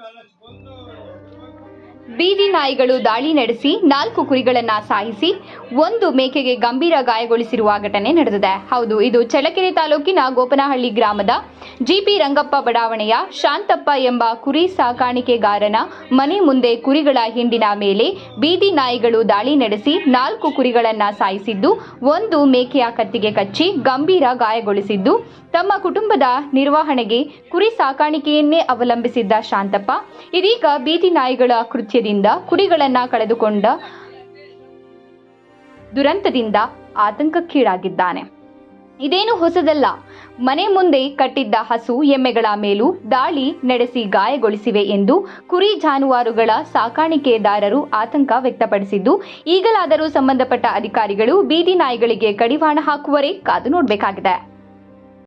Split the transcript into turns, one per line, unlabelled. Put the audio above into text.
달라지 뭔가. ಬೀದಿ ನಾಯಿಗಳು ದಾಳಿ ನಡೆಸಿ ನಾಲ್ಕು ಕುರಿಗಳನ್ನ ಸಾಯಿಸಿ ಒಂದು ಮೇಕೆಗೆ ಗಂಭೀರ ಗಾಯಗೊಳಿಸಿರುವ ಘಟನೆ ನಡೆದಿದೆ. ಹೌದು, ಇದು ಚಳ್ಳಕೆರೆ ತಾಲೂಕಿನ ಗೋಪನಹಳ್ಳಿ ಗ್ರಾಮದ ಜಿಪಿ ರಂಗಪ್ಪ ಬಡಾವಣೆಯ ಶಾಂತಪ್ಪ ಎಂಬ ಕುರಿ ಸಾಕಾಣಿಕೆಗಾರನ ಮನೆ ಮುಂದೆ ಕುರಿಗಳ ಹಿಂಡಿನ ಮೇಲೆ ಬೀದಿ ನಾಯಿಗಳು ದಾಳಿ ನಡೆಸಿ ನಾಲ್ಕು ಕುರಿಗಳನ್ನ ಸಾಯಿಸಿದ್ದು, ಒಂದು ಮೇಕೆಯ ಕತ್ತಿಗೆ ಕಚ್ಚಿ ಗಂಭೀರ ಗಾಯಗೊಳಿಸಿದ್ದು, ತಮ್ಮ ಕುಟುಂಬದ ನಿರ್ವಹಣೆಗೆ ಕುರಿ ಸಾಕಾಣಿಕೆಯನ್ನೇ ಅವಲಂಬಿಸಿದ್ದ ಶಾಂತಪ್ಪ, ಇದೀಗ ಬೀದಿ ನಾಯಿಗಳ ಕೃತ್ಯದಿಂದ ಕುರಿಗಳನ್ನ ಕಳೆದುಕೊಂಡ ದುರಂತದಿಂದ ಆತಂಕಕ್ಕೀಡಾಗಿದ್ದಾನೆ. ಇದೇನು ಹೊಸದಲ್ಲ. ಮನೆ ಮುಂದೆ ಕಟ್ಟಿದ್ದ ಹಸು ಎಮ್ಮೆಗಳ ಮೇಲೂ ದಾಳಿ ನಡೆಸಿ ಗಾಯಗೊಳಿಸಿವೆ ಎಂದು ಕುರಿ ಜಾನುವಾರುಗಳ ಸಾಕಾಣಿಕೆದಾರರು ಆತಂಕ ವ್ಯಕ್ತಪಡಿಸಿದ್ದು, ಈಗಲಾದರೂ ಸಂಬಂಧಪಟ್ಟ ಅಧಿಕಾರಿಗಳು ಬೀದಿ ನಾಯಿಗಳಿಗೆ ಕಡಿವಾಣ ಹಾಕುವರೇ ಕಾದು ನೋಡಬೇಕಾಗಿದೆ.